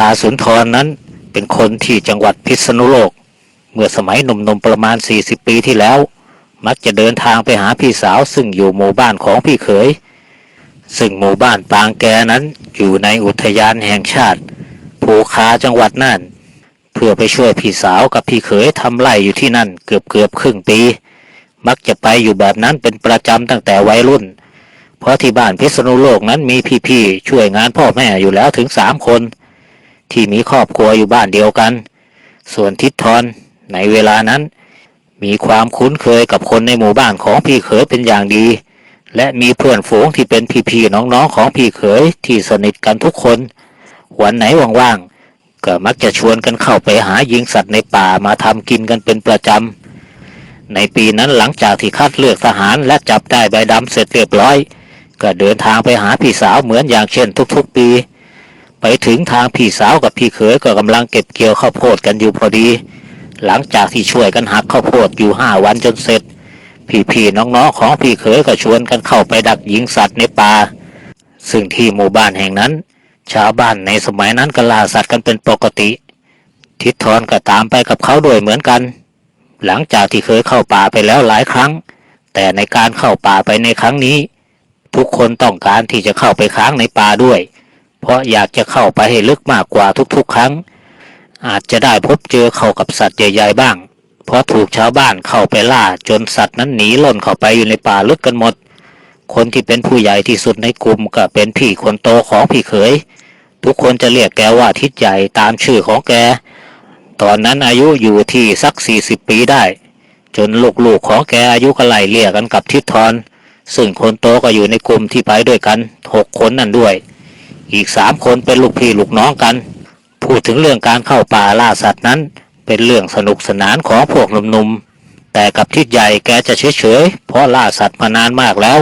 ตาสุนทรนั้นเป็นคนที่จังหวัดพิษณุโลก เมื่อสมัยหนุ่มๆประมาณ 40 ปีที่แล้ว มักจะเดินทางไปหาพี่สาว ซึ่งอยู่หมู่บ้านของพี่เขย ซึ่งหมู่บ้านปางแกนั้นอยู่ในอุทยานแห่งชาติภูคาจังหวัดน่าน เพื่อไปช่วยพี่สาวกับพี่เขยทำไร่อยู่ที่นั่นเกือบเกือบครึ่งปี มักจะไปอยู่แบบนั้นเป็นประจำตั้งแต่วัยรุ่น เพราะที่บ้านพิษณุโลกนั้นมีพี่ๆช่วยงานพ่อแม่อยู่แล้วถึงสามคน ที่มีครอบครัวอยู่บ้านเดียวกัน ส่วนทิศทรในเวลานั้น มีความคุ้นเคยกับคนในหมู่บ้านของพี่เขยเป็นอย่างดี และมีเพื่อนฝูงที่เป็นพี่ๆน้องๆของพี่เขยที่สนิทกันทุกคน วันไหนว่างๆก็มักจะชวนกันเข้าไปหายิงสัตว์ในป่ามาทำกินกันเป็นประจำในปีนั้นหลังจากที่คัดเลือกทหารและจับได้ใบดำเสร็จเรียบร้อย ก็เดินทางไปหาพี่สาวเหมือนอย่างเช่นทุกๆปี ไปถึงทางพี่สาวกับพี่เขยก็กำลังเก็บเกี่ยวข้าวโพดกันอยู่พอดี หลังจากที่ช่วยกันหักข้าวโพดอยู่ห้าวันจนเสร็จ พี่ๆน้องๆของพี่เขยก็ชวนกันเข้าไปดักยิงสัตว์ในป่าซึ่งที่หมู่บ้านแห่งนั้น ชาวบ้านในสมัยนั้นก็ล่าสัตว์กันเป็นปกติ ทิศทรก็ตามไปกับเขาด้วยเหมือนกัน หลังจากที่เคยเข้าป่าไปแล้วหลายครั้ง แต่ในการเข้าป่าไปในครั้งนี้ ทุกคนต้องการที่จะเข้าไปค้างในป่าด้วย เพราะอยากจะเข้าไปให้ลึกมากกว่าทุกๆ ครั้ง อาจจะได้พบเจอเข้ากับสัตว์ใหญ่ๆบ้าง เพราะถูกชาวบ้านเข้าไปล่าจนสัตว์นั้นหนีล่นเข้าไปอยู่ในป่าลึกกันหมด คนที่เป็นผู้ใหญ่ที่สุดในกลุ่มก็เป็นพี่คนโตของพี่เขย ทุกคนจะเรียกแกว่าทิศใหญ่ตามชื่อของแก ตอนนั้นอายุอยู่ที่สักสี่สิบปีได้ จนลูกๆของแกอายุก็ไล่เลี่ยกันกับทิศทรซึ่งคนโตก็อยู่ในกลุ่มที่ไปด้วยกันหกคนนั่นด้วย อีกสามคนเป็นลูกพี่ลูกน้องกัน พูดถึงเรื่องการเข้าป่าล่าสัตว์นั้น เป็นเรื่องสนุกสนานของพวกหนุ่มๆ แต่กับทิศใหญ่แกจะเฉยๆ เพราะล่าสัตว์มานานมากแล้ว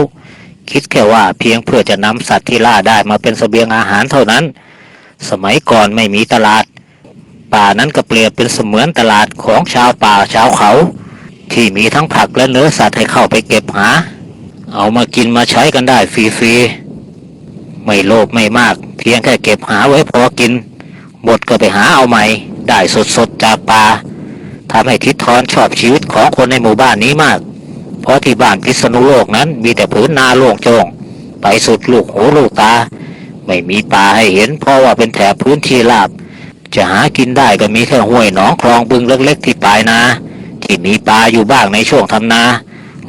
คิดแค่ว่าเพียงเพื่อจะนำสัตว์ที่ล่าได้มาเป็นเสบียงอาหารเท่านั้น สมัยก่อนไม่มีตลาด ป่านั้นก็เปรียบเป็นเสมือนตลาดของชาวป่าชาวเขา ที่มีทั้งผักและเนื้อสัตว์ให้เข้าไปเก็บหา เอามากินมาใช้กันได้ฟรีๆ ไม่โลภไม่มาก เพียงแค่เก็บหาไว้พอกิน หมดก็ไปหาเอาใหม่ ได้สดๆจากป่าทำให้ทิศทรชอบชีวิตของคนในหมู่บ้านนี้มาก เพราะที่บ้านพิษณุโลกนั้นมีแต่ผืนนาโล่งโจงไปสุดลูกหูลูกตา ไม่มีป่าให้เห็นเพราะว่าเป็นแถบพื้นที่ราบ จะหากินได้ก็มีแค่ห้วยหนองคลองบึงเล็กๆที่ปลายนา ที่มีปลาอยู่บ้างในช่วงทำนา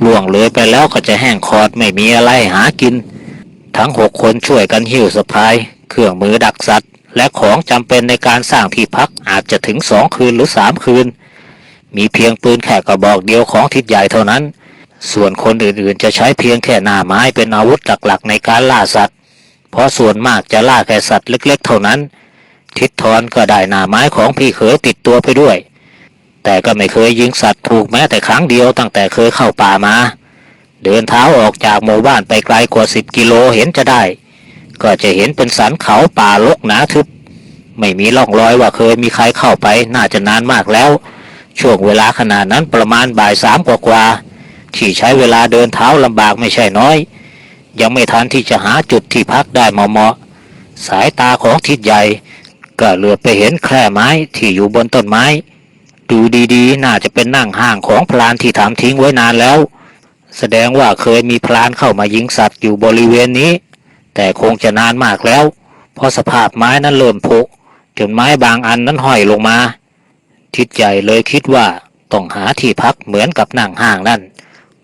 ล่วงเลยไปแล้วก็จะแห้งคอดไม่มีอะไรหากิน ทั้งหกคนช่วยกันหิ้วสะพาย เครื่องมือดักสัตว์ และของจำเป็นในการสร้างที่พักอาจจะถึงสองคืนหรือสามคืน มีเพียงปืนแค่กระบอกเดียวของทิศใหญ่เท่านั้น ส่วนคนอื่นๆ จะใช้เพียงแค่หน้าไม้เป็นอาวุธหลักๆ ในการล่าสัตว์ เพราะส่วนมากจะล่าแค่สัตว์เล็กๆ เท่านั้น ทิศทรก็ได้หน้าไม้ของพี่เขยติดตัวไปด้วย แต่ก็ไม่เคยยิงสัตว์ถูกแม้แต่ครั้งเดียวตั้งแต่เคยเข้าป่ามา เดินเท้าออกจากหมู่บ้านไปไกลกว่าสิบกิโลเห็นจะได้ ก็จะเห็นเป็นสันเขาป่ารกหนาทึบ ไม่มีร่องรอยว่าเคยมีใครเข้าไปน่าจะนานมากแล้ว ช่วงเวลาขนาดนั้นประมาณบ่ายสามกว่าๆที่ใช้เวลาเดินเท้าลำบากไม่ใช่น้อย ยังไม่ทันที่จะหาจุดที่พักได้เหมาะๆสายตาของทิศใหญ่ ก็เหลือไปเห็นแคร่ไม้ที่อยู่บนต้นไม้ ดูดีๆ น่าจะเป็นนั่งห้างของพลานที่ทำทิ้งไว้นานแล้ว แสดงว่าเคยมีพลานเข้ามายิงสัตว์อยู่บริเวณนี้ แต่คงจะนานมากแล้ว เพราะสภาพไม้นั้นเริ่มผุจนไม้บางอันนั้นห้อยลงมา ทิศใหญ่เลยคิดว่าต้องหาที่พักเหมือนกับนั่งห้างนั่น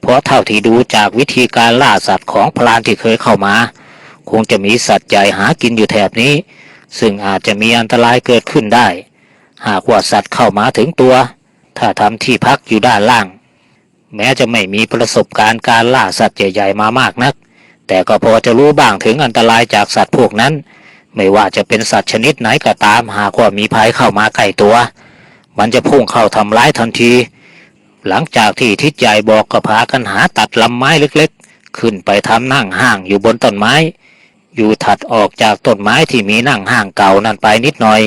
เพราะเท่าที่ดูจากวิธีการล่าสัตว์ของพลานที่เคยเข้ามา คงจะมีสัตว์ใหญ่หากินอยู่แถบนี้ ซึ่งอาจจะมีอันตรายเกิดขึ้นได้ หากว่าสัตว์เข้ามาถึงตัว ถ้าทำที่พักอยู่ด้านล่าง แม้จะไม่มีประสบการณ์การล่าสัตว์ใหญ่ๆมามากนัก แต่ก็พอจะรู้บ้างถึงอันตรายจากสัตว์พวกนั้น ไม่ว่าจะเป็นสัตว์ชนิดไหนก็ตามหากว่ามีภัยเข้ามาใกล้ตัว มันจะพุ่งเข้าทำร้ายทันที หลังจากที่ทิศใหญ่บอกก็พากันหาตัดลำไม้เล็กๆ ขึ้นไปทำนั่งห้างอยู่บนต้นไม้ อยู่ถัดออกจากต้นไม้ที่มีนั่งห้างเก่านั่นไปนิดหน่อย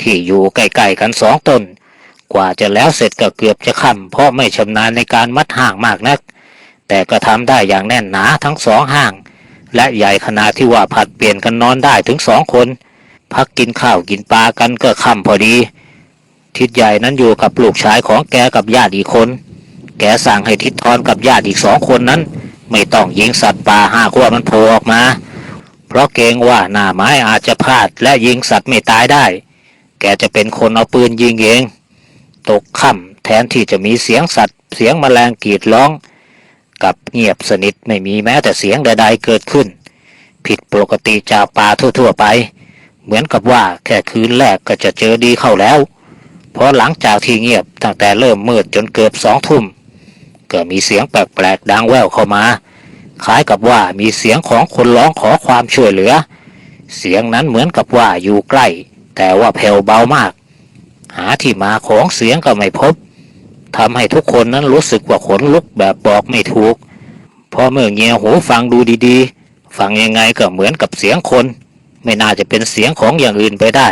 ที่อยู่ใกล้ๆกันสองต้น กว่าจะแล้วเสร็จก็เกือบจะค่ำเพราะไม่ชำนาญในการมัดห่างมากนัก แต่ก็ทำได้อย่างแน่นหนาทั้งสองห่าง และใหญ่ขนาดที่ว่าผัดเปลี่ยนกันนอนได้ถึงสองคน พักกินข้าวกินปลากันก็ค่ำพอดี ทิศใหญ่นั้นอยู่กับลูกชายของแกกับญาติอีกคน แกสั่งให้ทิศทอนกับญาติอีกสองคนนั้น ไม่ต้องยิงสัตว์ป่าห้ากว่ามันโผล่ออกมา เพราะเกรงว่าหน้าไม้อาจจะพลาดและยิงสัตว์ไม่ตายได้ แกจะเป็นคนเอาปืนยิงเอง ตกค่ำแทนที่จะมีเสียงสัตว์ เสียงแมลงกรีดร้องกับเงียบสนิทไม่มีแม้แต่เสียงใดๆเกิดขึ้น ผิดปกติจากป่าทั่วๆไป เหมือนกับว่าแค่คืนแรกก็จะเจอดีเข้าแล้ว เพราะหลังจากที่เงียบตั้งแต่เริ่มมืดจนเกือบสองทุ่มก็มีเสียงแปลกๆดังแว่วเข้ามา คล้ายกับว่ามีเสียงของคนร้องขอความช่วยเหลือ เสียงนั้นเหมือนกับว่าอยู่ใกล้ แต่ว่าแผ่วเบามาก หาที่มาของเสียงก็ไม่พบทำให้ทุกคนนั้นรู้สึกว่าขนลุกแบบบอกไม่ถูก พอเมื่อเงียหูฟังดูดีๆ ฟังยังไงก็เหมือนกับเสียงคน ไม่น่าจะเป็นเสียงของอย่างอื่นไปได้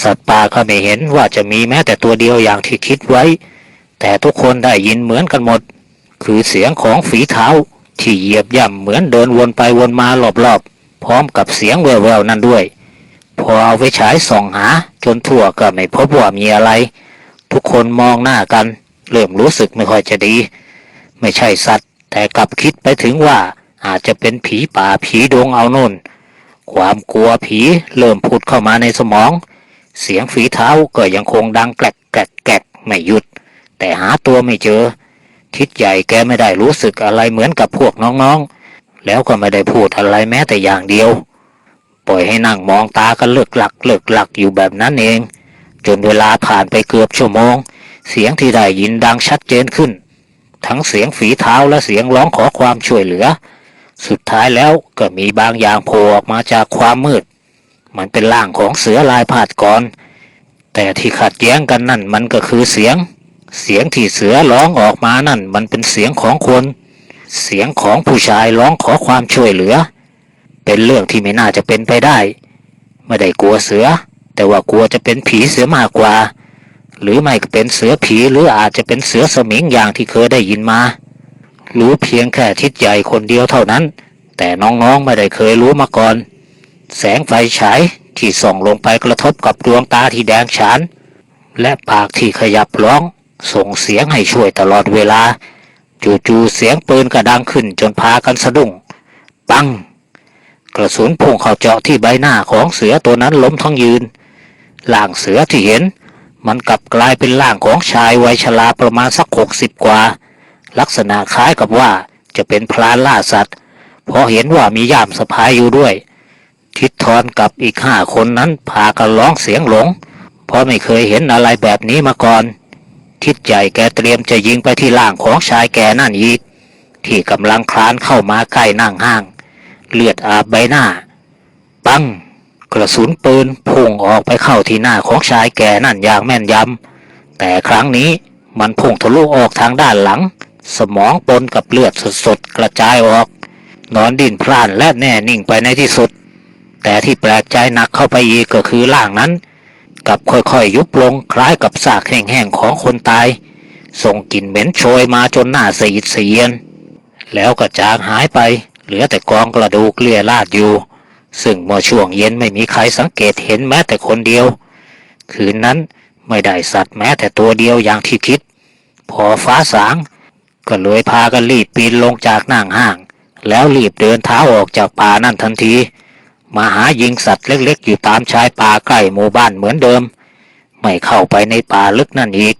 สัตว์ป่าก็ไม่เห็นว่าจะมีแม้แต่ตัวเดียวอย่างที่คิดไว้ แต่ทุกคนได้ยินเหมือนกันหมด คือเสียงของฝีเท้าที่เหยียบย่ำเหมือนเดินวนไปวนมารอบๆ พร้อมกับเสียงแววๆนั่นด้วย พอเอาไฟฉายส่องหา จนทั่วก็ไม่พบว่ามีอะไร ทุกคนมองหน้ากัน เริ่มรู้สึกไม่ค่อยจะดี ไม่ใช่สัตว์ แต่กลับคิดไปถึงว่าอาจจะเป็นผีป่าผีดวงเอาโน่น ความกลัวผีเริ่มผุดเข้ามาในสมอง เสียงฝีเท้าก็ยังคงดังแกลกแกลกแกลกไม่หยุด แต่หาตัวไม่เจอ ทิศใหญ่แกไม่ได้รู้สึกอะไรเหมือนกับพวกน้องๆ แล้วก็ไม่ได้พูดอะไรแม้แต่อย่างเดียว ปล่อยให้นั่งมองตากันเลิกหลักเลิกหลักอยู่แบบนั้นเอง จนเวลาผ่านไปเกือบชั่วโมง เสียงที่ได้ยินดังชัดเจนขึ้น ทั้งเสียงฝีเท้าและเสียงร้องขอความช่วยเหลือ สุดท้ายแล้วก็มีบางอย่างโผล่ออกมาจากความมืด มันเป็นร่างของเสือลายผาดกรแต่ที่ขัดแย้งกันนั่นมันก็คือเสียง เสียงที่เสือร้องออกมานั่นมันเป็นเสียงของคน เสียงของผู้ชายร้องขอความช่วยเหลือ เป็นเรื่องที่ไม่น่าจะเป็นไปได้ ไม่ได้กลัวเสือ แต่ว่ากลัวจะเป็นผีเสือมากกว่า หรือไม่ก็เป็นเสือผีหรืออาจจะเป็นเสือสมิงอย่างที่เคยได้ยินมา รู้เพียงแค่ทิศใหญ่คนเดียวเท่านั้น แต่น้องๆไม่ได้เคยรู้มาก่อน แสงไฟฉายที่ส่องลงไปกระทบกับดวงตาที่แดงฉาน และปากที่ขยับร้อง ส่งเสียงให้ช่วยตลอดเวลา จู่ๆเสียงปืนกระดังขึ้นจนพากันสะดุ้ง ปัง กระสุนพุ่งเข้าเจาะที่ใบหน้าของเสือตัวนั้นล้มทั้งยืนร่างเสือที่เห็น มันกลับกลายเป็นร่างของชายวัยชราประมาณสักหกสิบกว่า ลักษณะคล้ายกับว่าจะเป็นพลานล่าสัตว์เพราะเห็นว่ามีย่ามสะพายอยู่ด้วย ทิดทอนกับอีกห้าคนนั้นพากันร้องเสียงหลง เพราะไม่เคยเห็นอะไรแบบนี้มาก่อน ทิดใหญ่แกเตรียมจะยิงไปที่ล่างของชายแกนั่นอีก ที่กำลังคลานเข้ามาใกล้นั่งห้าง เลือดอาบใบหน้า ปัง กระสุนปืนพุ่งออกไปเข้าที่หน้าของชายแก่นั่นอย่างแม่นยำ แต่ครั้งนี้มันพุ่งทะลุออกทางด้านหลัง สมองปนกับเลือดสดๆกระจายออก นอนดิ้นพล่านและแน่นิ่งไปในที่สุด แต่ที่แปลกใจหนักเข้าไปอีกก็คือร่างนั้นกับค่อยๆยุบลงคล้ายกับซากแห้งๆของคนตาย ส่งกลิ่นเหม็นโชยมาจนหน้าสีดเสียน แล้วก็จางหายไป เหลือแต่กองกระดูกเลี่ยราดอยู่ ซึ่งเมื่อช่วงเย็นไม่มีใครสังเกตเห็นแม้แต่คนเดียว คืนนั้นไม่ได้สัตว์แม้แต่ตัวเดียวอย่างที่คิด พอฟ้าสาง ก็เลยพากันรีบปีนลงจากนั่งห้าง แล้วรีบเดินเท้าออกจากป่านั่นทันทีมาหายิงสัตว์เล็กๆ อยู่ตามชายป่าใกล้หมู่บ้านเหมือนเดิม ไม่เข้าไปในป่าลึกนั่นอีก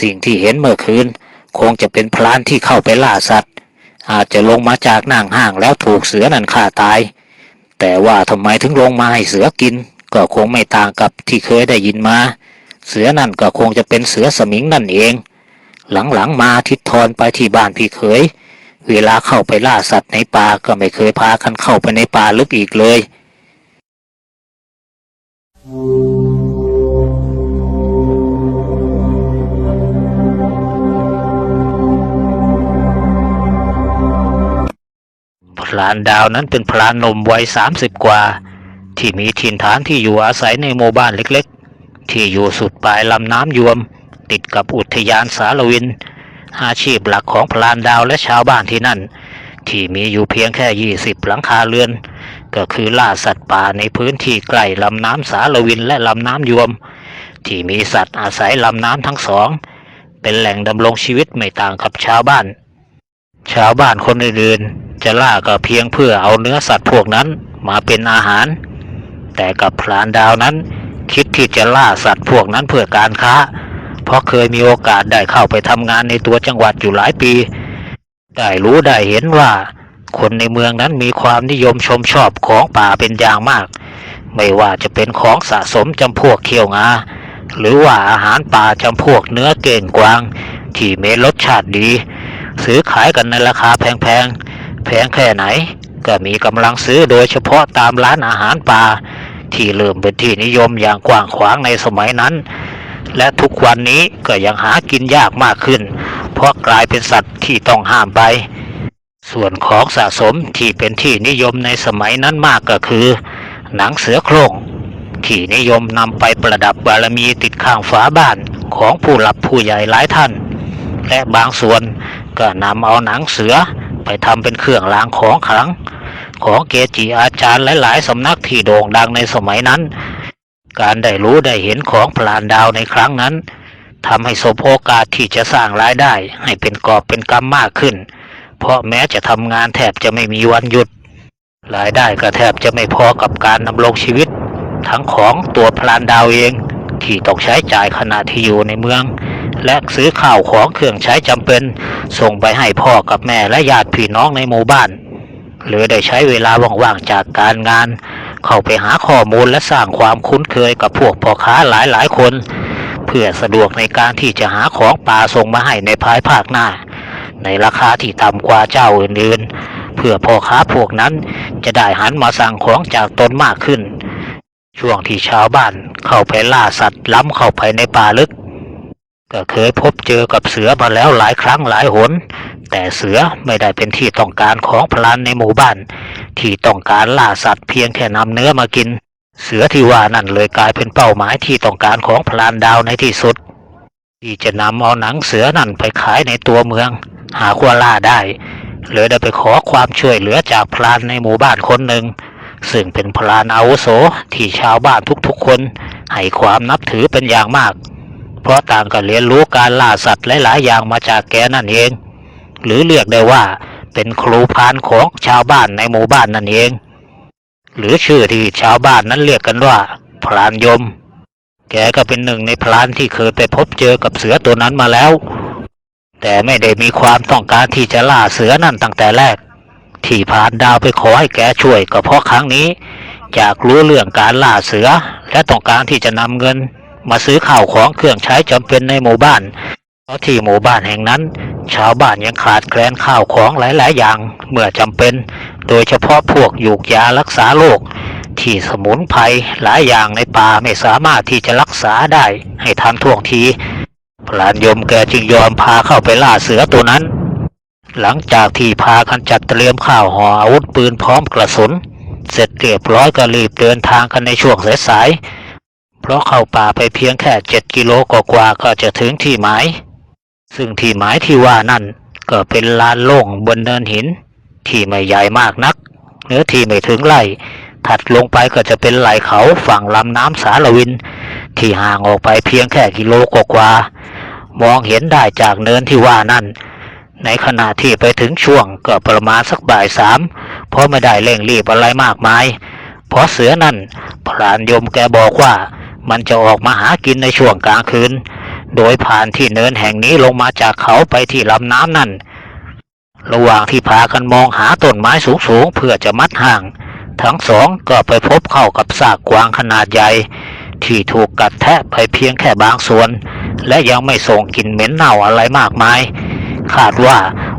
สิ่งที่เห็นเมื่อคืน คงจะเป็นพลานที่เข้าไปล่าสัตว์ อาจจะลงมาจากนั่งห้างแล้วถูกเสือนั่นฆ่าตาย แต่ว่าทำไมถึงลงมาให้เสือกิน ก็คงไม่ต่างกับที่เคยได้ยินมา เสือนั่นก็คงจะเป็นเสือสมิงนั่นเอง หลังๆมาทิศทอนไปที่บ้านพี่เขยเวลาเข้าไปล่าสัตว์ในป่าก็ไม่เคยพากันเข้าไปในป่าลึกอีกเลย พลานดาวนั้นเป็นพลานหนมวัยสามสิบกว่า ที่มีถิ่นฐานที่อยู่อาศัยในหมู่บ้านเล็กๆ ที่อยู่สุดปลายลำน้ำยวม ติดกับอุทยานสารวิน อาชีพหลักของพลานดาวและชาวบ้านที่นั่น ที่มีอยู่เพียงแค่ยี่สิบหลังคาเรือน ก็ก็คือล่าสัตว์ป่าในพื้นที่ใกล้ลำน้ำสารวินและลำน้ำยวม ที่มีสัตว์อาศัยลำน้ำทั้งสอง เป็นแหล่งดำรงชีวิตไม่ต่างกับชาวบ้าน ชาวบ้านคนอื่นๆจะล่าก็เพียงเพื่อเอาเนื้อสัตว์พวกนั้นมาเป็นอาหาร แต่กับพรานดาวนั้น คิดที่จะล่าสัตว์พวกนั้นเพื่อการค้า เพราะเคยมีโอกาสได้เข้าไปทำงานในตัวจังหวัดอยู่หลายปี ได้รู้ได้เห็นว่า คนในเมืองนั้นมีความนิยมชมชอบของป่าเป็นอย่างมาก ไม่ว่าจะเป็นของสะสมจำพวกเขียวงาหรือว่าอาหารป่าจำพวกเนื้อเก่งกวาง ที่มีรสชาติดี ซื้อขายกันในราคาแพงๆแพงแค่ไหน ก็มีกำลังซื้อโดยเฉพาะตามร้านอาหารป่าที่เริ่มเป็นที่นิยมอย่างกว้างขวางในสมัยนั้น และทุกวันนี้ก็ยังหากินยากมากขึ้น เพราะกลายเป็นสัตว์ที่ต้องห้ามไป ส่วนของสะสมที่เป็นที่นิยมในสมัยนั้นมากก็คือ หนังเสือโคร่งที่นิยมนำไปประดับบารมีติดข้างฝาบ้านของผู้หลับผู้ใหญ่หลายท่าน และบางส่วน ก็นำเอาหนังเสือไปทำเป็นเครื่องรางของขลัง ของเกจิอาจารย์หลายๆสำนักที่โด่งดังในสมัยนั้น การได้รู้ได้เห็นของพลานดาวในครั้งนั้นทำให้สมโอกาสที่จะสร้างรายได้ ให้เป็นกอบเป็นกำมากขึ้น เพราะแม้จะทำงานแทบจะไม่มีวันหยุด รายได้ก็แทบจะไม่พอกับการดำรงชีวิต ทั้งของตัวพลานดาวเองที่ต้องใช้จ่ายขณะที่อยู่ในเมือง และซื้อข้าวของเครื่องใช้จำเป็น ส่งไปให้พ่อกับแม่และญาติพี่น้องในหมู่บ้าน หรือได้ใช้เวลาว่างๆจากการงาน เข้าไปหาข้อมูลและสร้างความคุ้นเคยกับพวกพ่อค้าหลายๆคน เพื่อสะดวกในการที่จะหาของป่าส่งมาให้ในภายภาคหน้า ในราคาที่ต่ำกว่าเจ้าอื่นๆ เพื่อพ่อค้าพวกนั้นจะได้หันมาสั่งของจากตนมากขึ้นช่วงที่ชาวบ้านเข้าไปล่าสัตว์ล้ำเข้าไปในป่าลึก ก็เคยพบเจอกับเสือมาแล้วหลายครั้งหลายหน แต่เสือไม่ได้เป็นที่ต้องการของพลานในหมู่บ้าน ที่ต้องการล่าสัตว์เพียงแค่นำเนื้อมากิน เสือที่ว่านั่นเลยกลายเป็นเป้าหมายที่ต้องการของพลานดาวในที่สุด ที่จะนำเอาหนังเสือนั่นไปขายในตัวเมือง หากว่าล่าได้เลยได้ไปขอความช่วยเหลือจากพลานในหมู่บ้านคนหนึ่ง ซึ่งเป็นพลานอาวุโสที่ชาวบ้านทุกๆคนให้ความนับถือเป็นอย่างมาก ราะต่างก็เรียนรู้การล่าสัตว์หลายๆอย่างมาจากแกนั่นเอง หรือเรียกได้ว่าเป็นครูพานของชาวบ้านในหมู่บ้านนั่นเอง หรือชื่อที่ชาวบ้านนั้นเรียกกันว่า พรานยม แกก็เป็นหนึ่งในพรานที่เคยไปพบเจอกับเสือตัวนั้นมาแล้ว แต่ไม่ได้มีความต้องการที่จะล่าเสือนั่นตั้งแต่แรก ที่พรานดาวไปขอให้แกช่วยก็เพราะครั้งนี้อยากรู้เรื่องการล่าเสือและต้องการที่จะนำเงิน มาซื้อข้าวของเครื่องใช้จำเป็นในหมู่บ้าน เพราะที่หมู่บ้านแห่งนั้น ชาวบ้านยังขาดแคลนข้าวของหลาย ๆ อย่าง เมื่อจำเป็น โดยเฉพาะพวกยูกยารักษาโรคที่สมุนไพรหลายอย่างในป่าไม่สามารถที่จะรักษาได้ให้ทันท่วงทีพลานยมแกจึงยอมพาเข้าไปล่าเสือตัวนั้น หลังจากที่พากันจัดเตรียมข้าวห่ออาวุธปืนพร้อมกระสุน เสร็จเรียบร้อยก็รีบเดินทางกันในช่วงสายๆ ราะเข้าป่าไปเพียงแค่เจ็ดกิโลกว่าๆก็จะถึงที่หมาย ซึ่งที่หมายที่ว่านั่นก็เป็นลานโล่งบนเนินหิน ที่ไม่ใหญ่มากนัก เนื้อที่ไม่ถึงไร่ถัดลงไปก็จะเป็นไหลเขาฝั่งลำน้ำสารวิน ที่ห่างออกไปเพียงแค่กิโลกว่า มองเห็นได้จากเนินที่ว่านั่น ในขณะที่ไปถึงช่วงก็ประมาณสักบ่ายสามเพราะไม่ได้เร่งรีบอะไรมากมาย เพราะเสือนั่นพรานยมแกบอกว่า มันจะออกมาหากินในช่วงกลางคืน โดยผ่านที่เนินแห่งนี้ลงมาจากเขาไปที่ลำน้ำนั่น ระหว่างที่พากันมองหาต้นไม้สูงๆเพื่อจะมัดห่าง ทั้งสองก็ไปพบเข้ากับซากกวางขนาดใหญ่ ที่ถูกกัดแทะไปเพียงแค่บางส่วน และยังไม่ส่งกลิ่นเหม็นเน่าอะไรมากมาย คาดว่า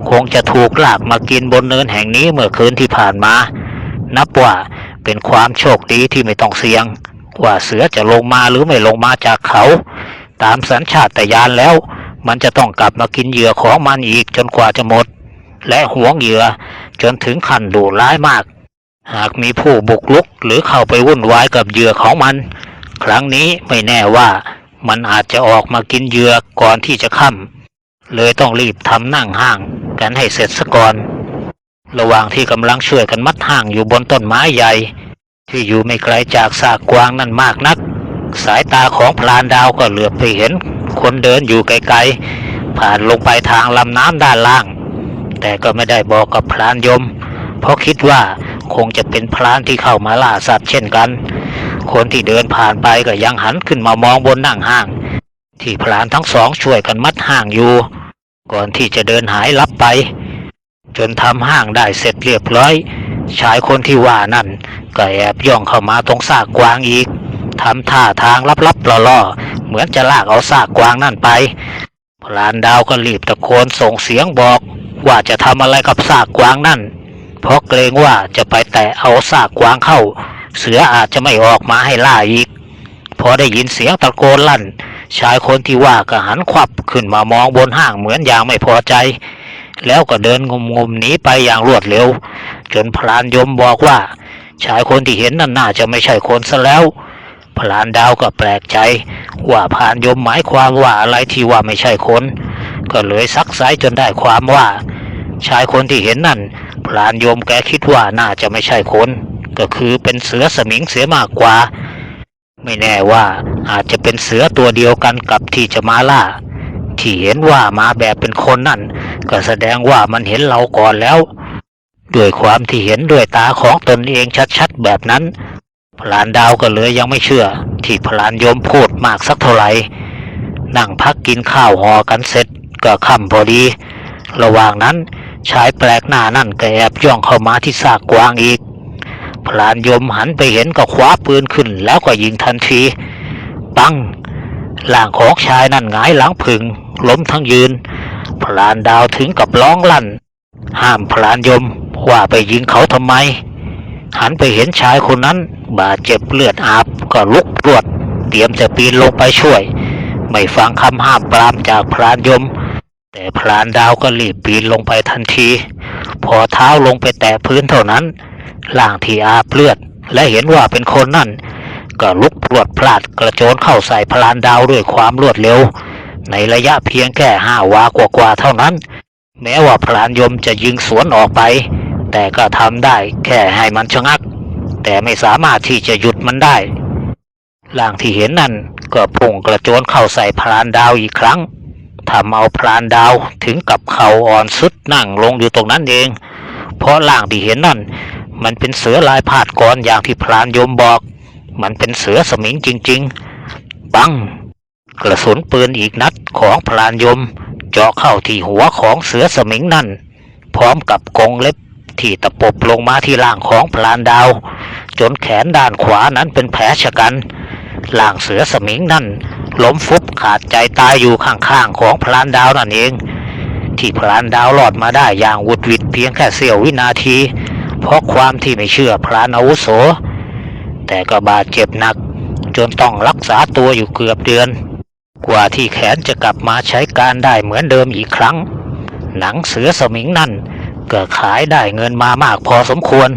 คงจะถูกลากมากินบนเนินแห่งนี้เมื่อคืนที่ผ่านมา นับว่าเป็นความโชคดีที่ไม่ต้องเสี่ยง ว่าเสือจะลงมาหรือไม่ลงมาจากเขา ตามสัญชาตญาณแล้ว มันจะต้องกลับมากินเหยื่อของมันอีกจนกว่าจะหมด และหวงเหยื่อจนถึงขั้นดุร้ายมาก หากมีผู้บุกรุกหรือเข้าไปวุ่นวายกับเหยื่อของมัน ครั้งนี้ไม่แน่ว่ามันอาจจะออกมากินเหยื่อก่อนที่จะค่ำเลยต้องรีบทำนั่งห้างกันให้เสร็จซะก่อน ระหว่างที่กำลังช่วยกันมัดห่างอยู่บนต้นไม้ใหญ่ ที่อยู่ไม่ไกลจากซากกวางนั่นมากนัก สายตาของพลานดาวก็เหลือบไปเห็น คนเดินอยู่ไกลๆ ผ่านลงไปทางลำน้ำด้านล่าง แต่ก็ไม่ได้บอกกับพลานยม เพราะคิดว่าคงจะเป็นพลานที่เข้ามาล่าสัตว์เช่นกัน คนที่เดินผ่านไปก็ยังหันขึ้นมามองบนนั่งห้าง ที่พลานทั้งสองช่วยกันมัดห่างอยู่ ก่อนที่จะเดินหายลับไป จนทำห้างได้เสร็จเรียบร้อย ชายคนที่ว่านั่นก็แอบย่องเข้ามาตรงซากกวางอีกทำท่าทางลับๆล่อๆเหมือนจะลากเอาซากกวางนั่นไปพลานดาวก็รีบตะโกนส่งเสียงบอกว่าจะทำอะไรกับซากกวางนั่น เพราะเกรงว่าจะไปแตะเอาซากกวางเข้า เสืออาจจะไม่ออกมาให้ล่าอีก พอได้ยินเสียงตะโกนลั่น ชายคนที่ว่าก็หันขวับขึ้นมามองบนห้างเหมือนอย่างไม่พอใจ แล้วก็เดินงมๆหนีไปอย่างรวดเร็ว จนพลานยมบอกว่า ชายคนที่เห็นนั่นน่าจะไม่ใช่คนซะแล้ว พลานดาวก็แปลกใจ ว่าพลานยมหมายความว่าอะไรที่ว่าไม่ใช่คน ก็เลยซักไซจนได้ความว่า ชายคนที่เห็นนั่น พลานยมแกคิดว่าน่าจะไม่ใช่คน ก็คือเป็นเสือสมิงเสียมากกว่า ไม่แน่ว่าอาจจะเป็นเสือตัวเดียวกันกับที่จะมาล่า ที่เห็นว่ามาแบบเป็นคนนั่น ก็แสดงว่ามันเห็นเราก่อนแล้ว ด้วยความที่เห็นด้วยตาของตนเองชัดๆแบบนั้น พลานดาวก็เลยยังไม่เชื่อ ที่พลานโยมพูดมากสักเท่าไหร่นั่งพักกินข้าวหอกันเสร็จก็ค่ำพอดี ระหว่างนั้นชายแปลกหน้านั่นก็แอบย่องเข้ามาที่ซากกวางอีก พลานยมหันไปเห็นก็คว้าปืนขึ้นแล้วก็ยิงทันที ปังร่างของชายนั่นหงายหลังผึ่ง ล้มทั้งยืน พลานดาวถึงกับร้องลั่น ห้ามพลานยมว่าไปยิงเขาทำไม หันไปเห็นชายคนนั้น บาดเจ็บเลือดอาบก็ลุกรวด เตรียมจะปีนลงไปช่วย ไม่ฟังคำห้ามปรามจากพลานยม แต่พลานดาวก็รีบปีนลงไปทันที พอเท้าลงไปแตะพื้นเท่านั้นร่างที่อาบเลือด และเห็นว่าเป็นคนนั่นก็ลุกรวดพลาดกระโจนเข้าใส่พลานดาวด้วยความรวดเร็ว ในระยะเพียงแค่ห้าวากว่าๆเท่านั้น แม้ว่าพลานยมจะยิงสวนออกไป แต่ก็ทำได้แค่ให้มันชะงัก แต่ไม่สามารถที่จะหยุดมันได้ร่างที่เห็นนั่นก็พุ่งกระโจนเข้าใส่พลานดาวอีกครั้งทำเอาพลานดาวถึงกับเข่าอ่อนสุดนั่งลงอยู่ตรงนั้นเอง เพราะร่างที่เห็นนั่น มันเป็นเสือลายพาดกรอย่างที่พลานยมบอก มันเป็นเสือสมิงจริง ๆ ปัง กระสุนปืนอีกนัดของพลานยม เจาะเข้าที่หัวของเสือสมิงนั่น พร้อมกับกงเล็บที่ตะปบลงมาที่ล่างของพลานดาว จนแขนด้านขวานั้นเป็นแผลชะกันล่างเสือสมิงนั่นล้มฟุบขาดใจตายอยู่ข้างๆของพลานดาวนั่นเอง ที่พลานดาวรอดมาได้อย่างวุดวิดเพียงแค่เสี้ยววินาที เพราะความที่ไม่เชื่อพลานอาวุโส แต่ก็บาดเจ็บหนัก จนต้องรักษาตัวอยู่เกือบเดือน กว่าที่แขนจะกลับมาใช้การได้เหมือนเดิมอีกครั้ง หนังเสือสมิงนั่นก็ขายได้เงินมามากพอสมควร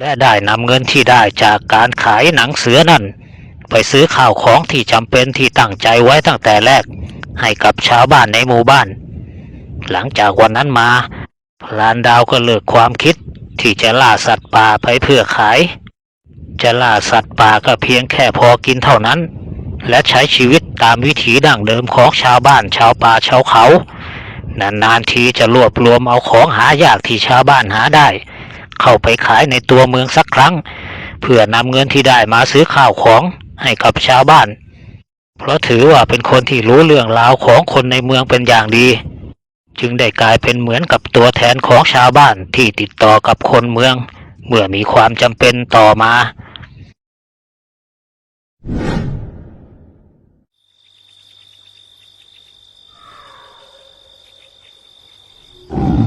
และได้นำเงินที่ได้จากการขายหนังเสือนั่น ไปซื้อข้าวของที่จำเป็นที่ตั้งใจไว้ตั้งแต่แรก ให้กับชาวบ้านในหมู่บ้าน หลังจากวันนั้นมาพลานดาวก็เลิกความคิดที่จะล่าสัตว์ป่าไปเพื่อขาย จะล่าสัตว์ป่าก็เพียงแค่พอกินเท่านั้น และใช้ชีวิตตามวิถีดั้งเดิมของชาวบ้านชาวป่าชาวเขา นานๆทีจะรวบรวมเอาของหายากที่ชาวบ้านหาได้ เข้าไปขายในตัวเมืองสักครั้ง เพื่อนำเงินที่ได้มาซื้อข้าวของให้กับชาวบ้าน เพราะถือว่าเป็นคนที่รู้เรื่องราวของคนในเมืองเป็นอย่างดี จึงได้กลายเป็นเหมือนกับตัวแทนของชาวบ้านที่ติดต่อกับคนเมือง เมื่อมีความจำเป็นต่อมา Oh.